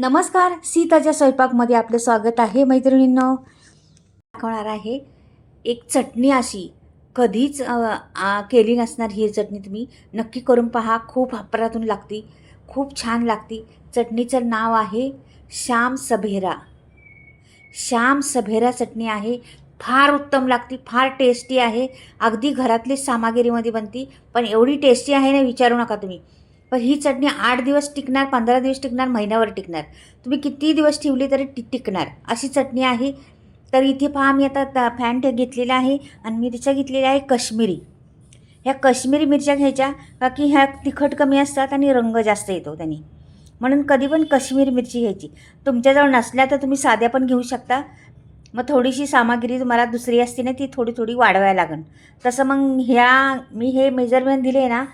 नमस्कार सीताच्या स्वयंपाकमध्ये आपलं स्वागत आहे मैत्रिणींनो. दाखवणार आहे एक चटणी अशी. कधीच केली नसणार ही चटणी तुम्ही. नक्की करून पहा खूप अप्रतून लागती. खूप छान लागती. चटणीचं नाव आहे श्याम सभेरा. श्याम सभेरा चटणी आहे. फार उत्तम लागती फार टेस्टी आहे. अगदी घरातली सामग्रीमध्ये बनती पण एवढी टेस्टी आहे ना विचारू नका तुम्ही. पण ही चटणी आठ दिवस टिकणार पंधरा दिवस टिकणार महिन्यावर टिकणार. तुम्ही किती दिवस ठेवली तरी टि टिकणार. अशी चटणी आहे. तर इथे पहा मी आता त- फॅन ठे- घेतलेला आहे आणि मिरच्या घेतलेल्या आहे कश्मीरी. ह्या कश्मीरी मिरच्या घ्यायच्या का की ह्या तिखट कमी असतात आणि रंग जास्त येतो त्यांनी. म्हणून कधी पण कश्मीरी मिरची घ्यायची. तुमच्याजवळ नसल्या तर तुम्ही साध्या पण घेऊ शकता. मग थोडीशी सामग्री तुम्हाला दुसरी असते ना ती थोडी थोडी वाढवायला लागेल. तसं मग ह्या मी हे मेजरमेंट दिले ना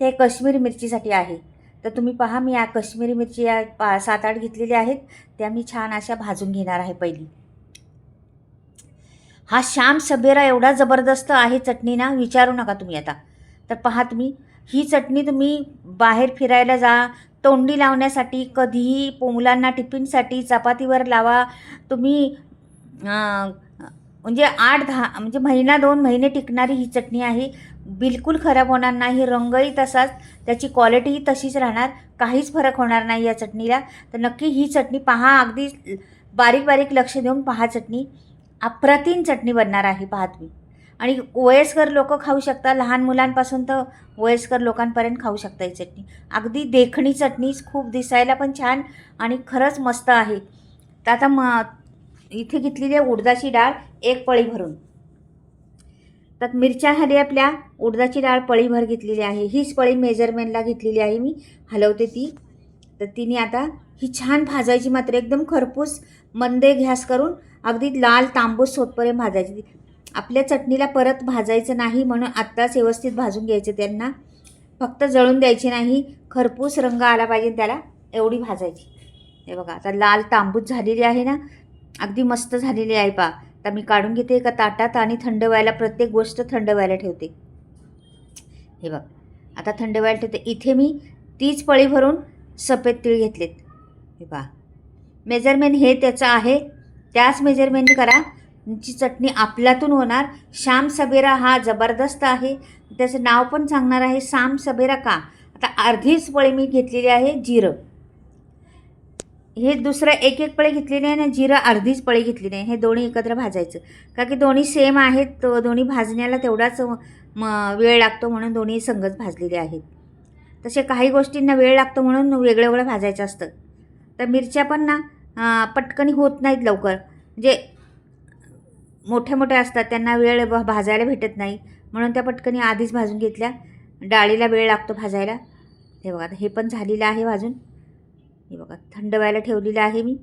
ते कश्मीरी मिरचीसाठी आहे. तर तुम्ही पहा मी या कश्मीरी मिरची या पा सात आठ घेतलेल्या आहेत. त्या मी छान अशा भाजून घेणार आहे पहिली. हा श्याम सबेरा एवढा जबरदस्त आहे चटणी ना विचारू नका तुम्ही आता. तर पहा तुम्ही ही चटणी तुम्ही बाहेर फिरायला जा. तोंडी लावण्यासाठी कधीही मुलांना टिफिनसाठी चपातीवर लावा. तुम्ही म्हणजे आठ दहा म्हणजे महिना दोन महिने टिकणारी ही चटणी आहे. बिलकुल खराब होणार नाही रंगही तसाच त्याची क्वालिटीही तशीच राहणार काहीच फरक होणार नाही या चटणीला. तर नक्की ही चटणी पहा अगदी बारीक बारीक लक्ष देऊन पहा चटणी. अप्रतिम चटणी बनणार आहे पहा तुम्ही. आणि वयस्कर लोक खाऊ शकता लहान मुलांपासून तर वयस्कर लोकांपर्यंत खाऊ शकता ही चटणी. अगदी देखणी चटणीच खूप दिसायला पण छान आणि खरंच मस्त आहे. तर आता म इथे घेतलेली आहे उडदाची डाळ एक पळी भरून. त्यात मिरच्याखाली आपल्या उडदाची डाळ पळीभर घेतलेली आहे. हीच पळी मेजरमेंटला घेतलेली आहे मी. हलवते ती. तर तिने आता ही छान भाजायची मात्र एकदम खरपूस मंदे घ्यास करून अगदी लाल तांबूस सोतपर्यंत भाजायची. आपल्या चटणीला परत भाजायचं नाही म्हणून आत्ताच व्यवस्थित भाजून घ्यायचं त्यांना. फक्त जळून द्यायची नाही. खरपूस रंग आला पाहिजे त्याला एवढी भाजायची. हे बघा आता लाल तांबूस झालेली आहे ना. अगदी मस्त झालेली आहे पा. आता मी काढून घेते एका ताटात आणि थंड व्हायला प्रत्येक गोष्ट थंड व्हायला ठेवते. हे बघ आता थंड व्हायला ठेवते. इथे मी तीच पळी भरून सफेद तीळ घेतलेत. हे पहा. मेजरमेंट हे त्याचं आहे. त्याच मेजरमेंटने करा. ची चटणी आपल्यातून होणार. श्याम सबेरा हा जबरदस्त आहे. त्याचं नाव पण सांगणार आहे. श्याम सबेरा का? आता अर्धीच पळी मी घेतलेली आहे जिरं. हे दुसरं एक एक पळे घेतलेली आहे आणि जिरं अर्धीच पळे घेतलेली आहे. हे दोन्ही एकत्र भाजायचं. का की दोन्ही सेम आहेत दोन्ही भाजण्याला तेवढाच म वेळ लागतो म्हणून दोन्ही संगच भाजलेले आहेत. तसे काही गोष्टींना वेळ लागतो म्हणून वेगळं वेगळं भाजायचं असतं. तर मिरच्या पण ना पटकनी होत नाहीत लवकर. जे मोठ्या मोठ्या असतात त्यांना वेळ भ- भाजायला भेटत नाही. म्हणून त्या पटकनी आधीच भाजून घेतल्या. डाळीला वेळ लागतो भाजायला. हे बघा हे पण झालेलं आहे भाजून. हे बघा थंड व्हायला ठेवलेलं आहे मी.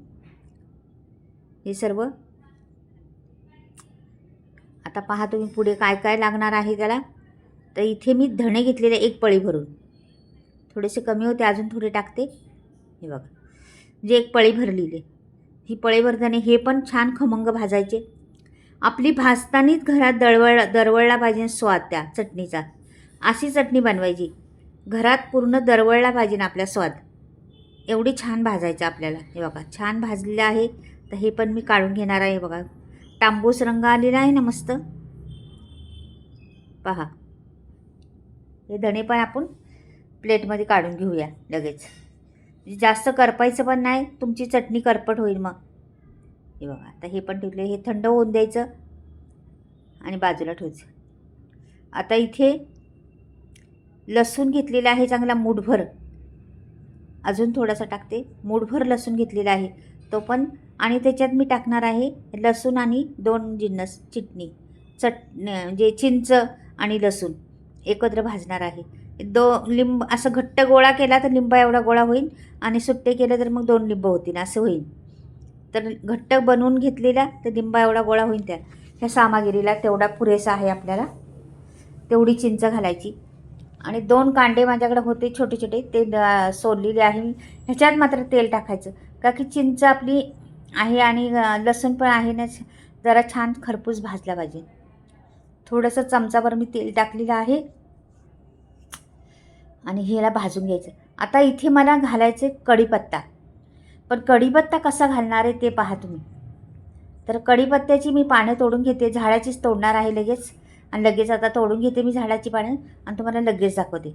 हे सर्व. आता पहा तुम्ही पुढे काय काय लागणार आहे त्याला. तर इथे मी धणे घेतलेले एक पळी भरून. थोडेसे कमी होते अजून थोडे टाकते. हे बघा जे एक पळी भरलेली. ही पळी भरताना हे पण छान खमंग भाजायचे. आपली भाजतानीच घरात दळवळ दरवळला पाहिजे स्वाद त्या चटणीचा. अशी चटणी बनवायची. घरात पूर्ण दरवळला पाहिजे ना आपला स्वाद. एवढी छान भाजायचं आपल्याला. हे बघा छान भाजलेलं आहे. तर हे पण मी काढून घेणार आहे बघा. तांबूस रंग आलेला आहे ना मस्त? पहा. हे धणे पण आपण प्लेटमध्ये काढून घेऊया लगेच. जास्त करपायचं पण नाही तुमची चटणी करपट होईल मग. हे बघा आता हे पण ठेवले हे थंड होऊन द्यायचं आणि बाजूला ठेवायचं. आता इथे लसूण घेतलेला आहे चांगला मूठभर. अजून थोडासा टाकते. मूठभर लसूण घेतलेला आहे. तो पण आणि त्याच्यात मी टाकणार आहे लसूण आणि दोन जिन्नस चिटणी. चट म्हणजे चिंच आणि लसूण एकत्र भाजणार आहे. दो लिंब असं घट्ट गोळा केला तर लिंबा एवढा गोळा होईल आणि सुट्टे केलं तर मग दोन लिंब होतील असं होईल. तर घट्ट बनवून घेतलेला तर लिंबा एवढा गोळा होईल त्या. ह्या सामग्रीला तेवढा पुरेसा आहे आपल्याला. तेवढी चिंच घालायची. आणि दोन कांडे माझ्याकडे होते छोटे छोटे ते सोडलेले आहे. मी ह्याच्यात मात्र तेल टाकायचं. का की चिंच आपली आहे आणि लसूण पण आहे ना जरा छान खरपूस भाजला पाहिजे. थोडंसं चमचाभर मी तेल टाकलेलं आहे. आणि ह्याला भाजून घ्यायचं. आता इथे मला घालायचे कढीपत्ता. पण कढीपत्ता कसा घालणार आहे ते पहा तुम्ही. तर कढीपत्त्याची मी पाने तोडून घेते. झाडाचीच तोडणार आहे लगेच. आणि लगेच आता तोडून घेते मी झाडाची पानं आणि तुम्हाला लगेच दाखवते.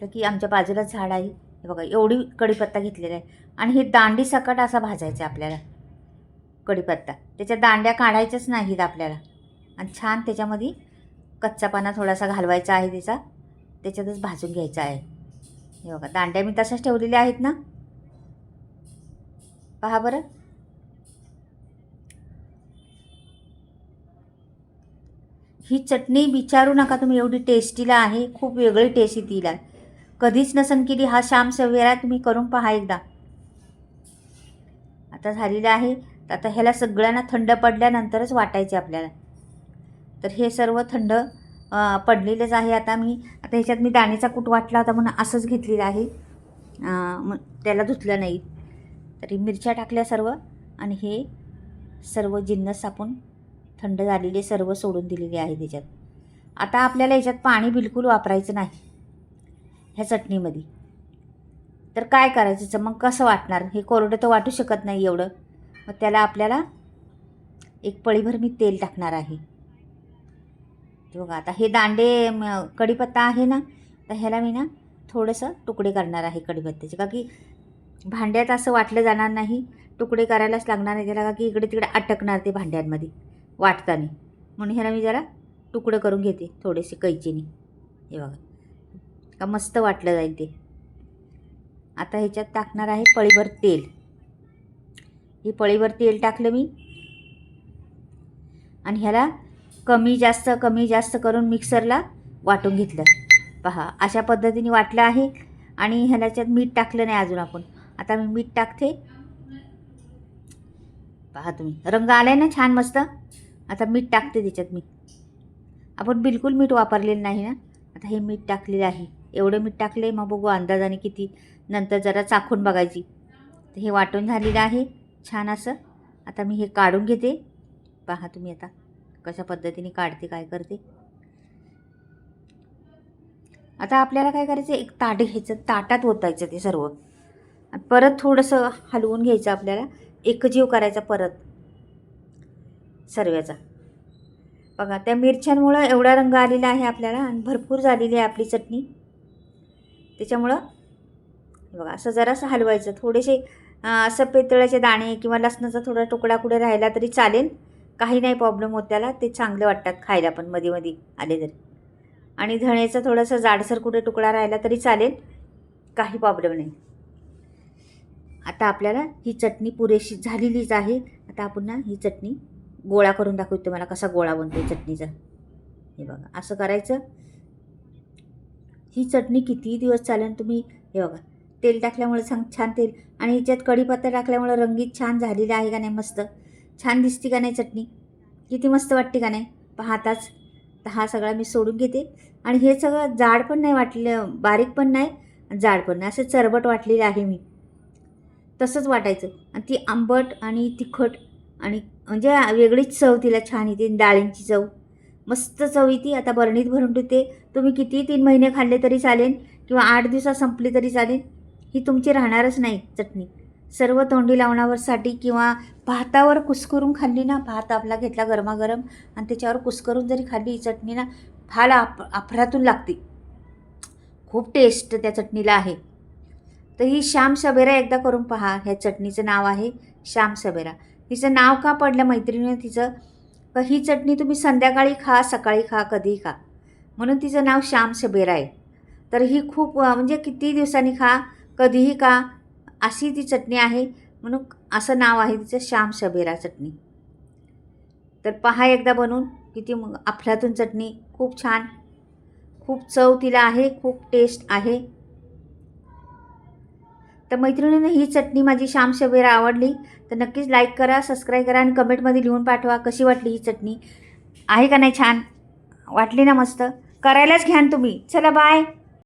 तर की आमच्या बाजूलाच झाड आहे. हे बघा एवढी कढीपत्ता घेतलेला आहे. आणि हे दांडी सकट असा भाजायचा आपल्याला. कढीपत्ता. त्याच्या दांड्या काढायच्याच नाहीत आपल्याला. आणि छान त्याच्यामध्ये कच्चा पाना थोडासा घालवायचा आहे त्याचा. त्याच्यातच भाजून घ्यायचा आहे. हे बघा दांड्या मी तशाच ठेवलेल्या आहेत ना? पहा बरं. ही चटणी विचारू नका तुम्ही एवढी टेस्टीला आहे खूप वेगळी टेस्ट तिला कधीच नसन केली हा श्याम सवेरा तुम्ही करून पहा एकदा. आता झालेलं आहे तर आता ह्याला सगळ्यांना थंड पडल्यानंतरच वाटायचे आपल्याला. तर हे सर्व थंड पडलेलंच आहे आता मी. आता ह्याच्यात मी दाणेचा कूट वाटला होता म्हणून असंच घेतलेलं आहे. मग त्याला धुतलं नाही. तरी मिरच्या टाकल्या सर्व आणि हे सर्व जिन्नस आपण थंड झालेले सर्व सोडून दिलेले आहे त्याच्यात. आता आपल्याला याच्यात पाणी बिलकुल वापरायचं नाही. ह्या चटणीमध्ये. तर काय करायचं? मग कसं वाटणार? हे कोरडं तर वाटू शकत नाही एवढं. मग त्याला आपल्याला एक पळीभर मी तेल टाकणार आहे. बघा आता हे दांडे कढीपत्ता आहे ना तर ह्याला मी ना थोडंसं तुकडे करणार आहे कढीपत्त्याचे. का की भांड्यात असं वाटलं जाणार नाही तुकडे करायलाच लागणार नाही. त्याला का की इकडे तिकडे अटकणार ते भांड्यांमध्ये. वाटताना. म्हणून ह्याला मी जरा तुकडं करून घेते थोडेसे कैचीने. हे बघा. का मस्त वाटलं जाईल ते. आता ह्याच्यात टाकणार आहे पळीभर तेल. हे पळीभर तेल टाकलं मी. आणि ह्याला कमी जास्त कमी जास्त करून मिक्सरला वाटून घेतलं. पहा अशा पद्धतीने वाटलं आहे आणि ह्याच्यात मीठ टाकलं नाही अजून आपण. आता मी मीठ टाकते. पहा तुम्ही. रंग आलाय ना छान मस्त? आता मीठ टाकते त्याच्यात मी आपण बिलकुल मीठ वापरलेलं नाही ना. आता हे मीठ टाकलेलं आहे. एवढं मीठ टाकले मग बघू अंदाजाने किती. नंतर जरा चाखून बघायची. तर हे वाटून झालेलं आहे. छान असं. आता मी हे काढून घेते. पहा तुम्ही आता कशा पद्धतीने काढते काय करते. आता आपल्याला काय करायचं एक ताट घ्यायचं. ताटात ओतायचं ते सर्व. परत थोडंसं हलवून घ्यायचं आपल्याला. एकजीव करायचा परत. सर्व्याचा बघा त्या मिरच्यांमुळं एवढा रंग आलेला आहे आपल्याला आणि भरपूर झालेली आहे आपली चटणी. त्याच्यामुळं बघा असं जरासं हलवायचं. थोडेसे असं पेतळ्याचे दाणे किंवा लसणाचा थोडा तुकडा कुठे राहिला तरी चालेल. काही नाही प्रॉब्लेम होत त्याला. ते चांगले वाटतात खायला पण मध्ये मध्ये आले तरी. आणि धण्याचा थोडासा जाडसर कुठे तुकडा राहिला तरी चालेल. काही प्रॉब्लेम नाही. आता आपल्याला ही चटणी पुरेशी झालेलीच आहे. आता आपण ही चटणी गोळा करून दाखवतो तुम्हाला कसा गोळा बनतो चटणीचा. हे बघा असं करायचं. ही चटणी कितीही दिवस चालेल तुम्ही हे बघा. तेल टाकल्यामुळे सांग छान तेल. आणि ह्याच्यात कढीपत्ता टाकल्यामुळे रंगीत छान झालेलं आहे का नाही मस्त. छान दिसते का नाही चटणी? किती मस्त वाटते का नाही? पाहताच. तर हा सगळा मी सोडून घेते. आणि हे सगळं जाड पण नाही वाटलं बारीक पण नाही जाड पण नाही. असं चरबट वाटलेलं आहे मी. तसंच वाटायचं. आणि ती आंबट आणि तिखट आणि म्हणजे वेगळीच चव तिला छान येते डाळींची चव. मस्त चव येते. आता बरणीत भरून ठेवते. तुम्ही किती तीन महिने खाल्ले तरी चालेल किंवा आठ दिवसात संपली तरी चालेल ही तुमची राहणारच नाही चटणी. सर्व तोंडी लावण्यावरसाठी किंवा भातावर कुस्करून खाल्ली ना भात आपला घेतला गरमागरम आणि त्याच्यावर कुस्करून जरी खाल्ली ही चटणी ना फार आप अफरातून लागते. खूप टेस्ट त्या चटणीला आहे. तर ही श्याम सबेरा एकदा करून पहा. ह्या चटणीचं नाव आहे श्याम सबेरा हिचं नाव का पडलं मैत्रिणीने तिचं? का ही चटणी तुम्ही संध्याकाळी खा सकाळी खा कधीही खा. म्हणून तिचं नाव श्याम सबेरा आहे. तर ही खूप म्हणजे किती दिवसांनी खा कधीही का अशी ती चटणी आहे. म्हणून असं नाव आहे तिचं श्याम सबेरा चटणी. तर पहा एकदा बनवून किती मग अफलातून चटणी. खूप छान. खूप चव तिला आहे खूप टेस्ट आहे. तर मैत्रिणीने ही चटणी माझी श्याम शबेरा आवडली. तर नक्कीच लाईक करा सबस्क्राईब करा आणि कमेंटमध्ये लिहून पाठवा कशी वाटली ही चटणी. आहे का नाही छान? वाटली ना मस्त? करायलाच घ्यान तुम्ही. चला बाय